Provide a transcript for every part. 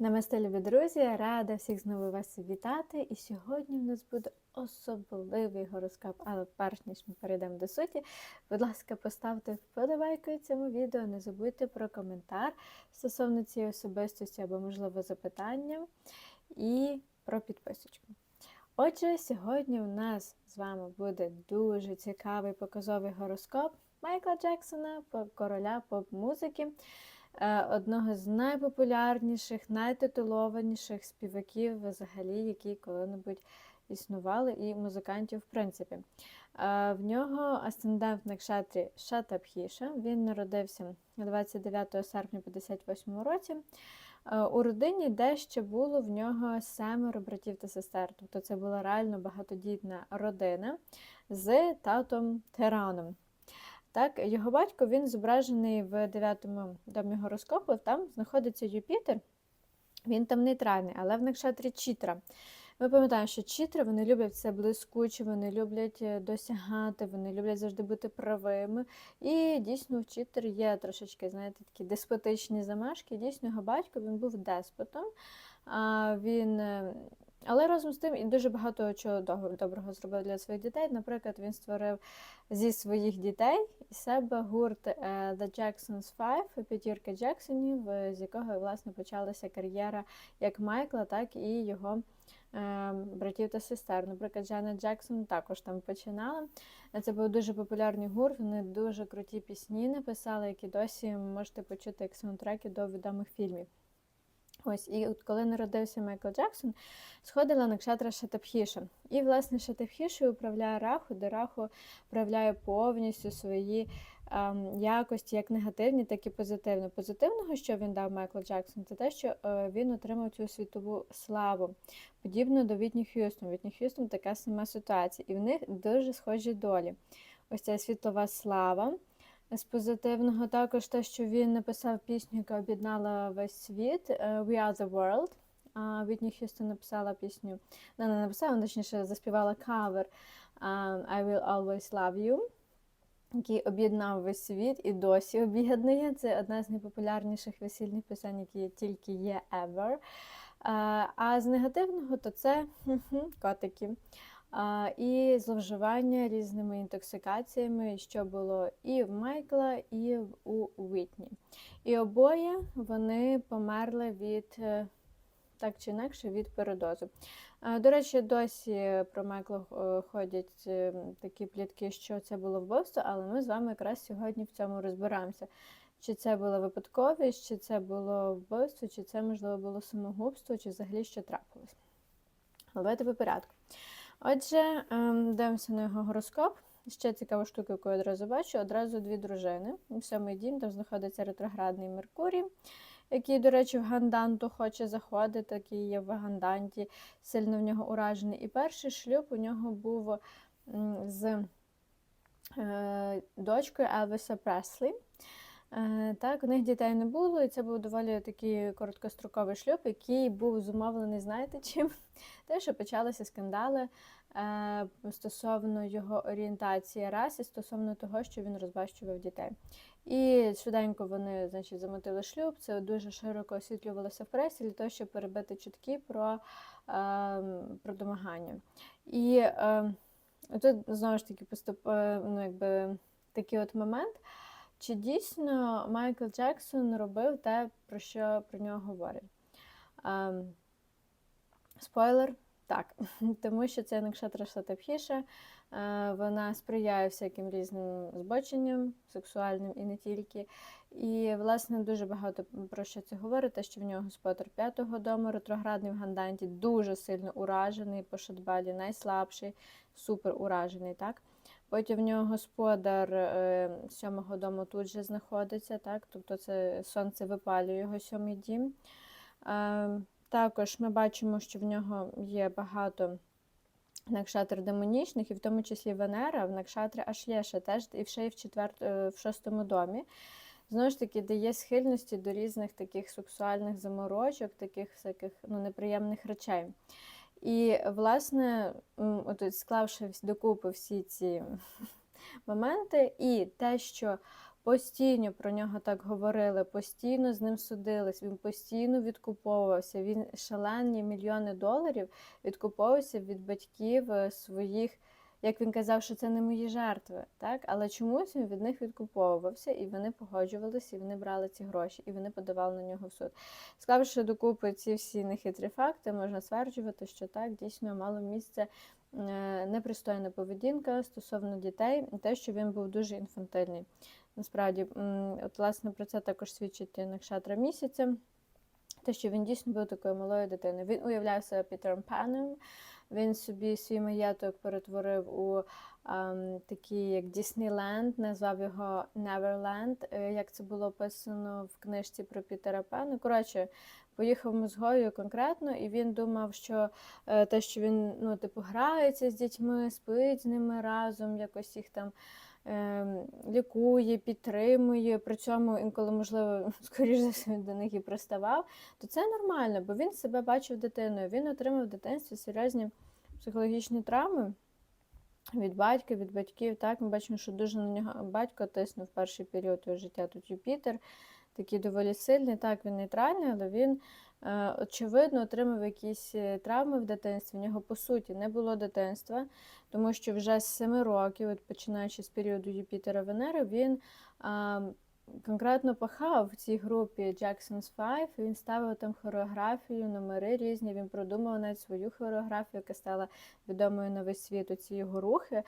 Намасте, любі друзі! Рада всіх знову вас вітати. І сьогодні в нас буде особливий гороскоп. Але перш ніж ми перейдемо до суті, будь ласка, поставте вподобайку цьому відео. Не забудьте про коментар стосовно цієї особистості або, можливо, запитання, і про підписочку. Отже, сьогодні у нас з вами буде дуже цікавий показовий гороскоп Майкла Джексона, короля поп-музики одного з найпопулярніших, найтитулованіших співаків, взагалі, які коли-небудь існували, і музикантів, в принципі. Е, В нього асцендент на кшатрі Шатабхіша. Він народився 29 серпня 58 році. Е, У родині дещо було в нього семеро братів та сестер. Тобто це була реально багатодітна родина з татом Тираном. Так, його батько він зображений в дев'ятому домі гороскопу. Там знаходиться Юпітер. Він там нейтральний, але в накшатрі Чітра. Ми пам'ятаємо, що чітри вони люблять все блискуче, вони люблять е, досягати, вони люблять завжди бути правими. І дійсно в чітр є трошечки, знаєте, такі деспотичні замашки. Дійсно, його батько він був деспотом. А, він, е, але разом з тим і дуже багато чого доброго зробив для своїх дітей. Наприклад, він створив зі своїх дітей із себе гурт е, The Jacksons Five, п'ятірка Джексонів, з якого власне почалася кар'єра як Майкла, так і його братів та сестер. Наприклад, Джанет Джексон також там починала. Е, Це був дуже популярний гурт, вони дуже круті пісні написали, які досі можете почути як саундтреки до відомих фільмів. Ось, і от коли народився Майкл Джексон, сходила на кшатра Шатапхіша. І, власне, Шатапхішою управляє Раху, де Раху проявляє повністю свої якості, як негативні, так і позитивні. Позитивного, що він дав Майкл Джексон, це те, що е, він отримав цю світову славу, подібно до Вітні Х'юстон. Вітні Х'юстон така сама ситуація, і в них дуже схожі долі. Ось ця світова слава. З позитивного також те, що він написав пісню, яка об'єднала весь світ е, We Are the World. А Вітні Х'юстон написала пісню, не, не написала, точніше заспівала кавер е, I Will Always Love You, який об'єднав весь світ і досі об'єднує. Це одна з найпопулярніших весільних пісень, які тільки є ever. А з негативного то це котики. І зловживання різними інтоксикаціями, що було і в Майкла, і у Уітні. І обоє вони померли від е, так чи інакше від передозу. До речі, досі про Майкла е, ходять е, такі плітки, що це було вбивство, але ми з вами якраз сьогодні в цьому розберемося. Чи це була випадковість, чи це було вбивство, чи це, можливо, було самогубство, чи взагалі що трапилось. Давайте по порядку. Отже, ем, дивимося на його гороскоп. Ще цікава штука, яку я одразу бачу, одразу дві дружини. У сьомий дім там знаходиться ретроградний Меркурій, який, до речі, в Ганданту хоче заходити, який є в Ганданті, сильно в нього уражений. І перший шлюб у нього був з е, дочкою Елвіса Преслі. Е, Так, у них дітей не було, і це був доволі такий короткостроковий шлюб, який був зумовлений, знаєте чим? Те, що почалися скандали е, стосовно його орієнтації раси, стосовно того, що він розбащував дітей. І швиденько вони значить, замотили шлюб, це дуже широко освітлювалося в пресі для того, щоб перебити чутки про, е, про домагання. І е, тут знову ж таки поступ, е, ну, якби, такий от момент. Чи дійсно Майкл Джексон робив те, про що про нього говорять? Ем, спойлер, так, тому що це Накшатра Шатапхіша, е, вона сприяє всяким різним збоченням, сексуальним і не тільки. І, власне, дуже багато про що це говорить, те, що в нього господар п'ятого дому, ретроградний в Ганданті, дуже сильно уражений по Шатбалі, найслабший, супер уражений. так? Потім в нього господар е, сьомого дому тут же знаходиться, так? тобто це сонце випалює його сьомий дім. Е, також ми бачимо, що в нього є багато накшатр демонічних, і в тому числі Венера, в накшатрі Ашлєша теж і ще й в, четвер... е, в шостому домі. Знову ж таки, дає схильності до різних таких сексуальних заморочок, таких всяких ну, неприємних речей. І, власне, от склавши докупи всі ці моменти, і те, що постійно про нього так говорили, постійно з ним судились, він постійно відкуповувався. Він шалені мільйони доларів відкуповувався від батьків е, своїх. Як він казав, що це не мої жертви, так? але чомусь він від них відкуповувався, і вони погоджувалися, і вони брали ці гроші, і вони подавали на нього в суд. Склавши докупи ці всі нехитрі факти, можна стверджувати, що так дійсно мало місце е, непристойна поведінка стосовно дітей, те, що він був дуже інфантильний. Насправді, от власне про це також свідчить Накшатра місяця. Те, що він дійсно був такою малою дитиною. Він уявляв себе Пітером Пеном, він собі свій маєток перетворив у ем, такий, як Діснейленд, назвав його Неверленд, е, як це було описано в книжці про Пітера Пена. Коротше, поїхав мозгою конкретно, і він думав, що е, те, що він ну, типу, грається з дітьми, спить з ними разом, якось їх там. Ем, Лікує, підтримує, при цьому інколи, можливо, скоріш за все, до них і приставав, то це нормально, бо він себе бачив дитиною. Він отримав в дитинстві серйозні психологічні травми від батька, від батьків. Так, ми бачимо, що дуже на нього батько тиснув перший період його життя. Тут Юпітер, такий доволі сильний. Так, він нейтральний, але він, очевидно, отримав якісь е, травми в дитинстві. В нього, по суті, не було дитинства, тому що вже з 7 років, от починаючи з періоду Юпітера Венери, він. А, Конкретно пахав в цій групі Jackson's Five, він ставив там хореографію, номери різні. Він продумав навіть свою хореографію, яка стала відомою на весь світ. Оці його рухи.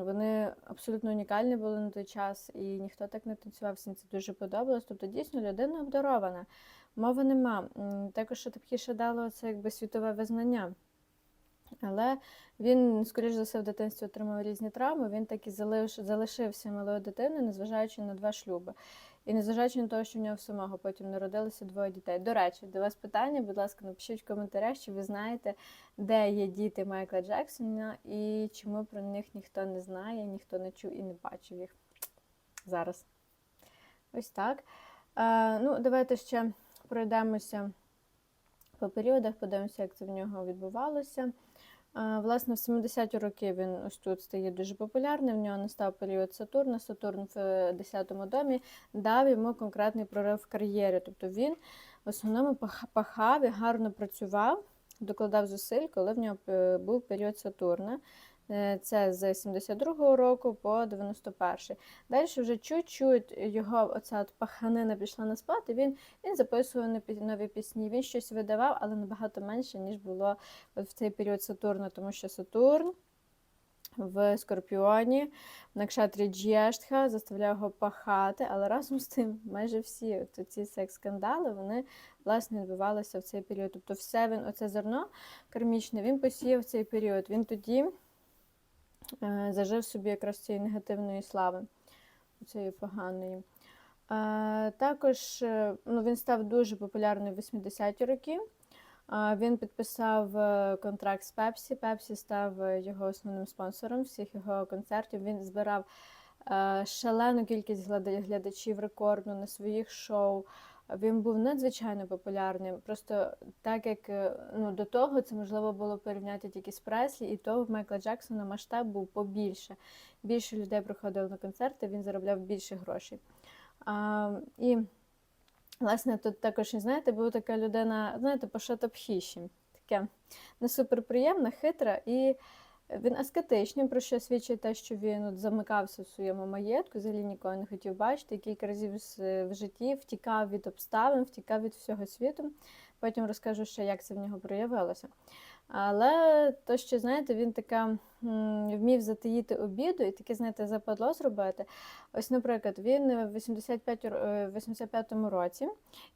Вони абсолютно унікальні були на той час, і ніхто так не танцював, всім це дуже подобалось. Тобто, дійсно, людина обдарована. Мови нема. Також що таке дало це якби світове визнання. Але він, скоріш за все, в дитинстві отримав різні травми. Він так і залиш, залишився малою дитиною, незважаючи на два шлюби. І незважаючи на те, що в нього самого потім народилося двоє дітей. До речі, до вас питання, будь ласка, напишіть в коментарях, чи ви знаєте, де є діти Майкла Джексона і чому про них ніхто не знає, ніхто не чув і не бачив їх зараз. Ось так. Е, ну, давайте ще пройдемося по періодах, подивимося, як це в нього відбувалося. Власне, в 70-ті роки він ось тут стає дуже популярним. В нього настав період Сатурна. Сатурн в 10-му домі дав йому конкретний прорив в кар'єрі. Тобто він в основному пахав і гарно працював, докладав зусиль, коли в нього е, був період Сатурна. Е, Це з 72-го року по 91-й. Далі вже чуть-чуть його оця от паханина пішла на спад, і він, він записував нові- пісні. Він щось видавав, але набагато менше, ніж було в цей період Сатурна, тому що Сатурн в Скорпіоні, в Накшатрі Джєштха заставляв його пахати, але разом з тим майже всі ці секс-скандали вони власне відбувалися в цей період. Тобто все він, оце зерно кармічне, він посіяв цей період. Він тоді зажив собі якраз цієї негативної слави, цієї поганої. Е, також е, ну, він став дуже популярним в 80-ті роки. Він підписав е, контракт з Пепсі. Пепсі став е, його основним спонсором всіх його концертів. Він збирав е, шалену кількість глядачів рекордну на своїх шоу. Він був надзвичайно популярним. Просто так як е, ну, до того це можливо було порівняти тільки з Преслі, і то в Майкла Джексона масштаб був побільше. Більше людей приходило на концерти, він заробляв більше грошей. А, і Власне, тут також, знаєте, була така людина, знаєте, по шатапхіші. Таке не суперприємна, хитра, і він аскетичний, про що свідчить те, що він от замикався в своєму маєтку, взагалі нікого не хотів бачити, кілька разів в житті втікав від обставин, втікав від всього світу. Потім розкажу ще, як це в нього проявилося. Але то, що, знаєте, він така м, вмів затаїти обіду і таке, знаєте, западло зробити. Ось, наприклад, він в 85 ро- е, в 85-му році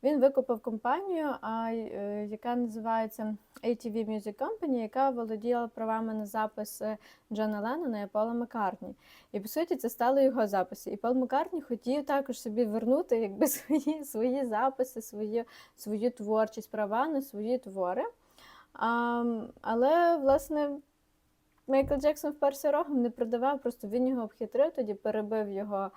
він викупив компанію, е, яка називається ATV Music Company, яка володіла правами на запис е, Джона Леннона і Пола Маккартні. І по суті, це стали його записи. І Пол Маккартні хотів також собі вернути якби свої, свої записи, свою, свою творчість, права на свої твори. А, але, власне, Майкл Джексон вперся рогом, не продавав, просто він його обхитрив, тоді перебив його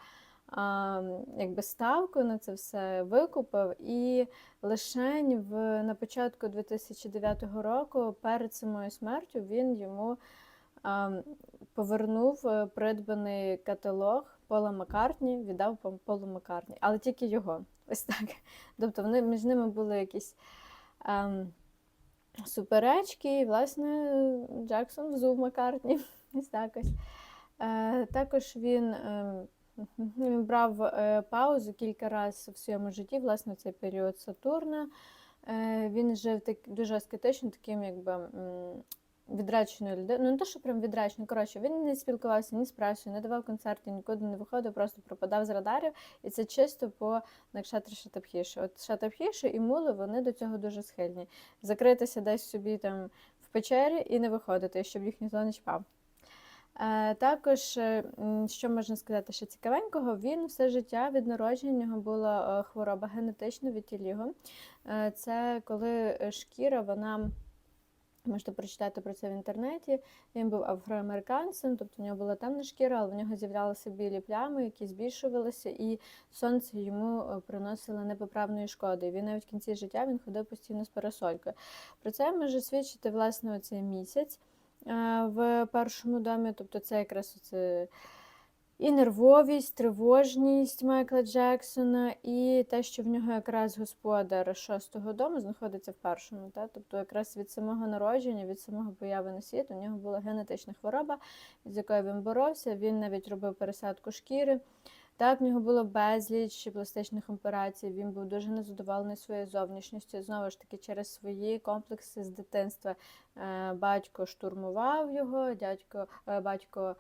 а, якби ставку на це все, викупив. І лишень в, на початку 2009 року, перед самою смертю, він йому а, повернув е, придбаний каталог Пола Маккартні віддав Пол- Полу Маккартні, але тільки його. Ось так. Тобто вони між ними були якісь ем, суперечки, і, власне, Джексон взув Маккартні. Ось так ось. Е, також він, е, він брав е, паузу кілька разів в своєму житті, власне, цей період Сатурна. Він жив дуже аскетично, таким якби відреченою людиною. Ну, не те, що прям відреченою, коротше, він не спілкувався ні з пресою, не давав концертів, нікуди не виходив, просто пропадав з радарів. І це чисто по накшатрі Шатапхіші. От Шатапхіші і мули вони до цього дуже схильні. Закритися десь собі там в печері і не виходити, щоб їх ніхто не чпав. Е, Також, е, що можна сказати, ще цікавенького, він все життя від народження нього була е, хвороба генетична вітіліго. Е, Це коли шкіра, вона. Можете прочитати про це в інтернеті. Він був афроамериканцем, тобто в нього була темна шкіра, але в нього з'являлися білі плями, які збільшувалися, і сонце йому е, приносило непоправної шкоди. Він навіть в кінці життя він ходив постійно з парасолькою. Про це може свідчити власне оцей місяць е, в першому домі. Тобто це якраз оце і нервовість, тривожність Майкла Джексона, і те, що в нього якраз господар шостого дому знаходиться в першому. Та? Тобто, якраз від самого народження, від самого появи на світ, у нього була генетична хвороба, з якою він боровся. Він навіть робив пересадку шкіри. Так, в нього було безліч пластичних операцій. Він був дуже незадоволений своєю зовнішністю. Знову ж таки, через свої комплекси з дитинства Е, батько штурмував його, дядько, е, батько,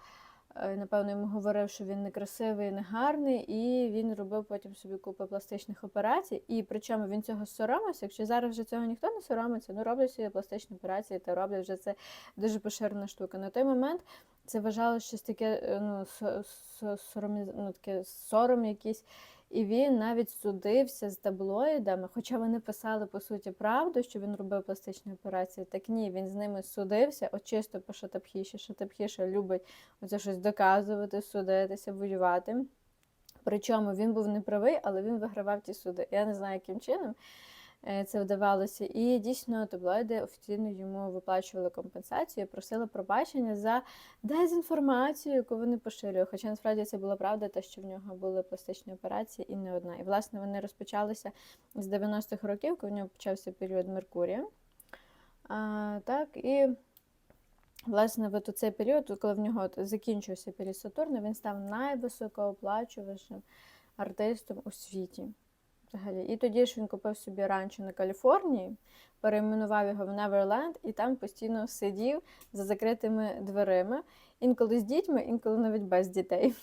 напевно, йому говорив, що він некрасивий, негарний, і він робив потім собі купу пластичних операцій. І причому він цього соромився. Якщо зараз вже цього ніхто не соромиться, ну роблять собі пластичні операції та роблять вже це дуже поширена штука. На той момент це вважалося щось таке, е, ну, со- со- соромі, ну, таке сором якийсь. І він навіть судився з таблоїдами, хоча вони писали по суті правду, що він робив пластичні операції. Так ні, він з ними судився, от чисто по Шатапхіші. Шатапхіша любить оце щось доказувати, судитися, воювати. Причому він був неправий, але він вигравав ті суди. Я не знаю, яким чином це вдавалося. І дійсно таблоїди офіційно йому виплачували компенсацію, просили пробачення за дезінформацію, яку вони поширювали. Хоча насправді це була правда, те, що в нього були пластичні операції і не одна. І власне вони розпочалися з 90-х років, коли в нього почався період Меркурія. А, так, і власне в цей період, коли в нього закінчився період Сатурна, він став найвисокооплачуванішим артистом у світі. Взагалі. І тоді ж він купив собі ранчо на Каліфорнії, перейменував його в Неверленд і там постійно сидів за закритими дверима, інколи з дітьми, інколи навіть без дітей.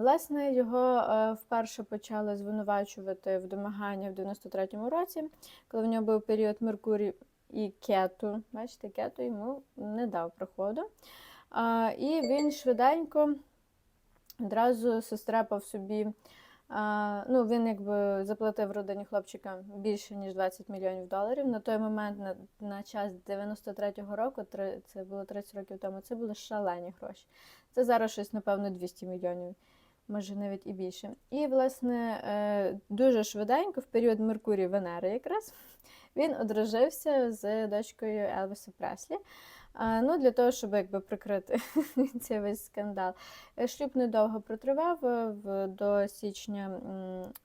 Власне, його е, вперше почали звинувачувати в домаганні в 93-му році, коли в нього був період Меркурій і кету. Бачите, кету йому не дав проходу. І він швиденько одразу сострепав собі. Ну, він якби заплатив родині хлопчика більше ніж 20 мільйонів доларів. На той момент, на, на час 93-го року, три, це було 30 років тому, це були шалені гроші. Це зараз щось, напевно, 200 мільйонів, може навіть і більше. І, власне, е, дуже швиденько, в період Меркурій Венери якраз, він одружився з дочкою Елвіса Преслі. Ну, для того, щоб якби прикрити цей весь скандал. Е, Шлюб недовго протривав е, до січня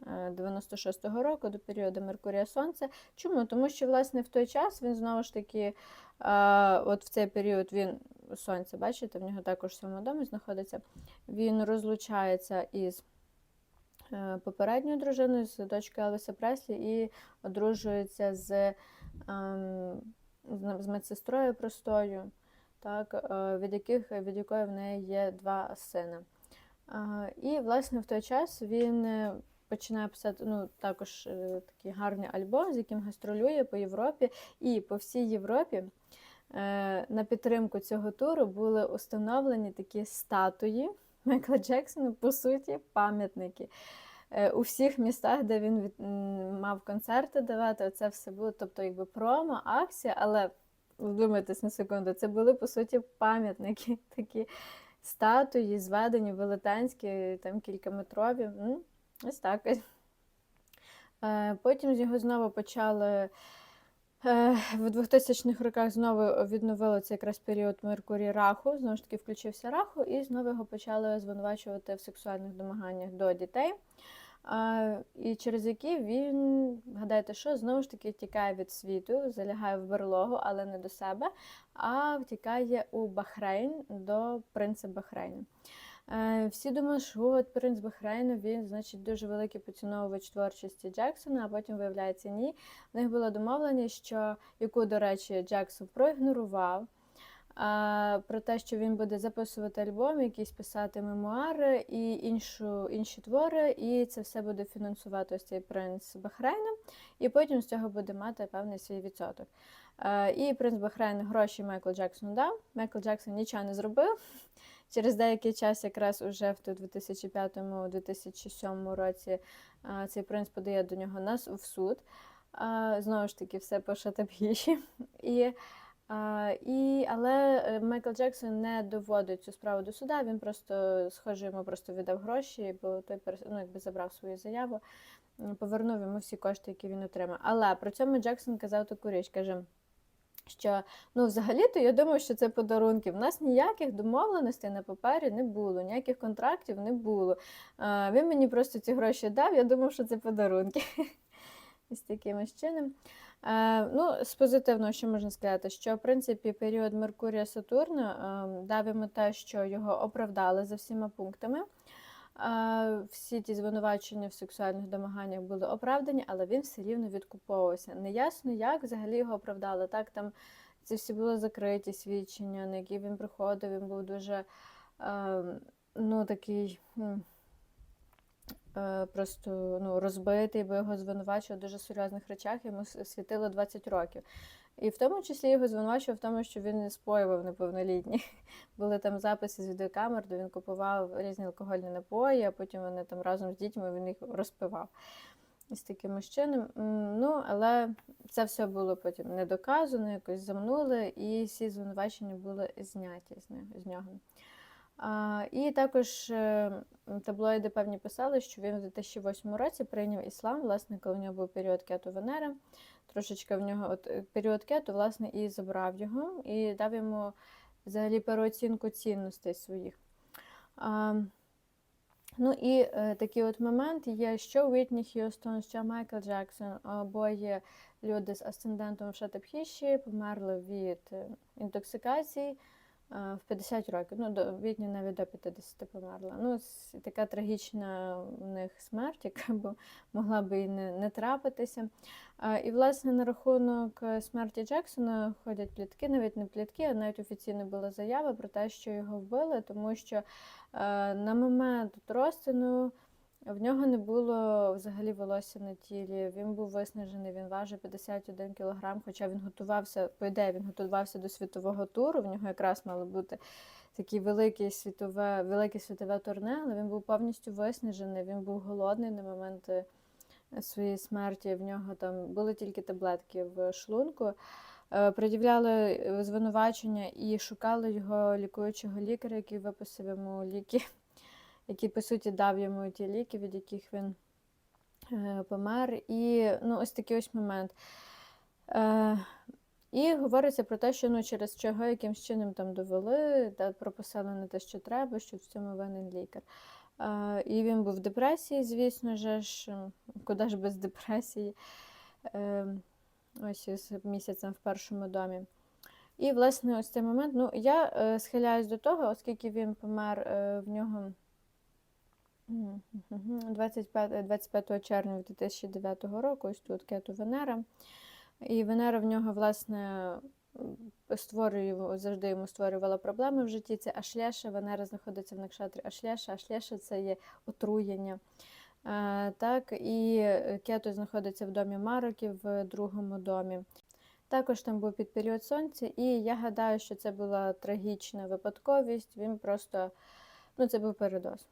е, 96-го року, до періоду Меркурія Сонця. Чому? Тому що, власне, в той час він знову ж таки, от в цей період він сонце, бачите, в нього також в сьомому домі знаходиться. Він розлучається із е, попередньою дружиною, з дочкою Елвіса Преслі, і одружується з. ем, з медсестрою простою, так, е, від, яких, від якої в неї є два сини. І, власне, в той час він е, починає писати ну, також е, такий гарний альбом, з яким гастролює по Європі. І по всій Європі е, на підтримку цього туру були установлені такі статуї Майкла Джексона, по суті, пам'ятники. Е, У всіх містах, де він від, мав концерти давати, це все було, тобто якби промо, акція, але вдумайтесь на секунду, це були по суті пам'ятники, такі статуї, зведені велетенські, там кількаметрові. Ось так. Е, Потім з його знову почали В 2000-х роках знову відновили цей якраз період Меркурій Раху, знову ж таки включився Раху, і знову його почали звинувачувати в сексуальних домаганнях до дітей. І через які він, гадайте, що знову ж таки тікає від світу, залягає в берлогу, але не до себе, а втікає у Бахрейн до принца Бахрейну. Е, Всі думали, що от принц Бахрейну він, значить, дуже великий поціновувач творчості Джексона, а потім виявляється ні. В них була домовленість, що яку, до речі, Джексон проігнорував. Про те, що він буде записувати альбом, якісь писати мемуари і іншу, інші твори, і це все буде фінансувати ось цей принц Бахрейна, і потім з цього буде мати певний свій відсоток. І принц Бахрейн гроші Майкл Джексону дав. Майкл Джексон нічого не зробив. Через деякий час, якраз уже в 2005-2007 році, цей принц подає до нього нас в суд. Знову ж таки, все по шатап'їші. І і, але е, Майкл Джексон не доводить цю справу до суда. Він просто, схоже, йому просто віддав гроші, бо той ну, якби забрав свою заяву, повернув йому всі кошти, які він отримав. Але при цьому Джексон казав таку річ, каже. Що ну, взагалі-то я думаю, що це подарунки. В нас ніяких домовленостей на папері не було, ніяких контрактів не було. А, він мені просто ці гроші дав, я думав, що це подарунки. Ось таким чином. Ну, з позитивного, що можна сказати, що в принципі період Меркурія Сатурна е, дав йому те, що його оправдали за всіма пунктами. Всі ті звинувачення в сексуальних домаганнях були оправдані, але він все рівно відкуповувався. Неясно, як взагалі його оправдали. Так, там ці всі були закриті свідчення, на які він приходив. Він був дуже ну, такий. е, Просто ну, розбитий, бо його звинувачували в дуже серйозних речах, йому світило 20 років. І в тому числі його звинувачував в тому, що він не споював неповнолітні. Були там записи з відеокамер, де він купував різні алкогольні напої, а потім вони там разом з дітьми він їх розпивав. із таким чином. Ну, але це все було потім недоказано, якось замнули, і всі звинувачення були зняті з нього- і також е, таблоїди певні писали, що він в 2008 році прийняв іслам, власне, коли в нього був період кету Венери. Трошечки в нього от, е, період кету, власне, і забрав його, і дав йому взагалі переоцінку цінностей своїх. А, ну і е, такий от момент є, що Уітні Х'юстон, що Майкл Джексон, обоє люди з асцендентом в Шатапхіші померли від е, інтоксикації в 50 років. Ну, до Вітні навіть до 50 померла. Ну, така трагічна в них смерть, яка б могла би і не, не трапитися. І, власне, на рахунок е, смерті Джексона ходять плітки, навіть не плітки, а навіть офіційно була заява про те, що його вбили, тому що е, на момент розтину в нього не було взагалі волосся на тілі. Він був виснажений, він важив 51 кг, хоча він готувався, по ідеї, він готувався до світового туру. В нього якраз мало бути такий великий світове, велике світове турне, але він був повністю виснажений, він був голодний на момент е, своєї смерті. В нього там були тільки таблетки в шлунку. Е, Пред'являли е, звинувачення і шукали його лікуючого лікаря, який виписав йому ліки, який, по суті, дав йому ті ліки, від яких він е, помер. І ну, ось такий ось момент. Е, і говориться про те, що ну, через чого якимсь чином там довели, та прописали не те, що треба, що в цьому винен лікар. Е, і він був в депресії, звісно ж, куди ж без депресії. Е, ось із місяцем в першому домі. І, власне, ось цей момент. Ну, я е, схиляюсь до того, оскільки він помер е, в нього 25, 25 червня 2009 року, ось тут кету Венера. І Венера в нього, власне, створює, завжди йому створювала проблеми в житті. Це Ашлеша, Венера знаходиться в накшатрі Ашлеша. Ашлеша це є отруєння. Е, Так, і е, Кето знаходиться в домі Мароків в другому домі. Також там був під період сонця, і я гадаю, що це була трагічна випадковість. Він просто, ну, це був передоз.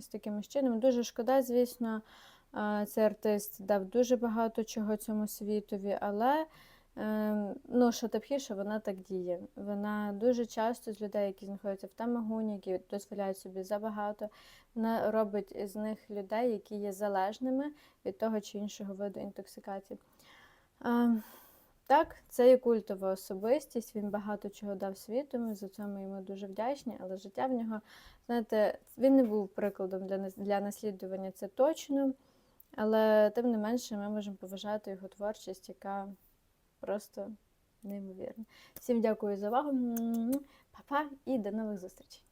З таким чином. Дуже шкода, звісно, цей артист дав дуже багато чого цьому світові, але е, ну, Шатапхіша, вона так діє. Вона дуже часто з людей, які знаходяться в тамагуні, які дозволяють собі забагато, вона робить з них людей, які є залежними від того чи іншого виду інтоксикації. Так, це є культова особистість, він багато чого дав світу, ми за це ми йому дуже вдячні, але життя в нього, знаєте, він не був прикладом для, для наслідування, це точно. Але тим не менше ми можемо поважати його творчість, яка просто неймовірна. Всім дякую за увагу. Па-па і до нових зустрічей!